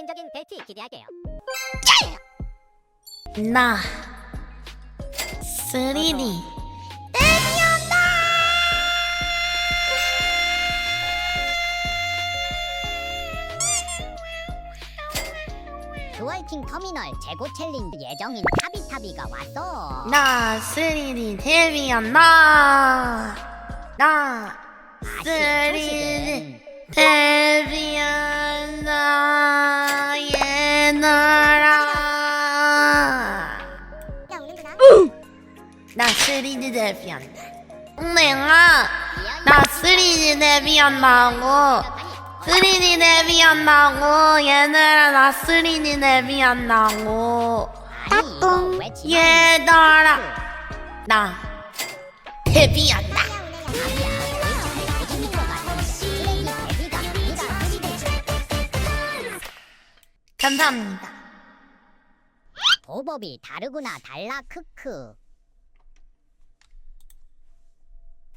정신적인 벨트 기대할게요. 나 3D 드월킹 터미널 재고 챌린지 예정인 타비타비가 왔어. 나 3D 데뷔한다 나 아쉽 3D 소식은 나 쓰리니 데뷔한다. 내가 나 쓰리니 데뷔한다고. 쓰리니 데뷔한다고. 얘들아 나 쓰리니 데뷔한다고. 지금 얘들아 나 데뷔한다. 감사합니다. 보법이 다르구나 달라 크크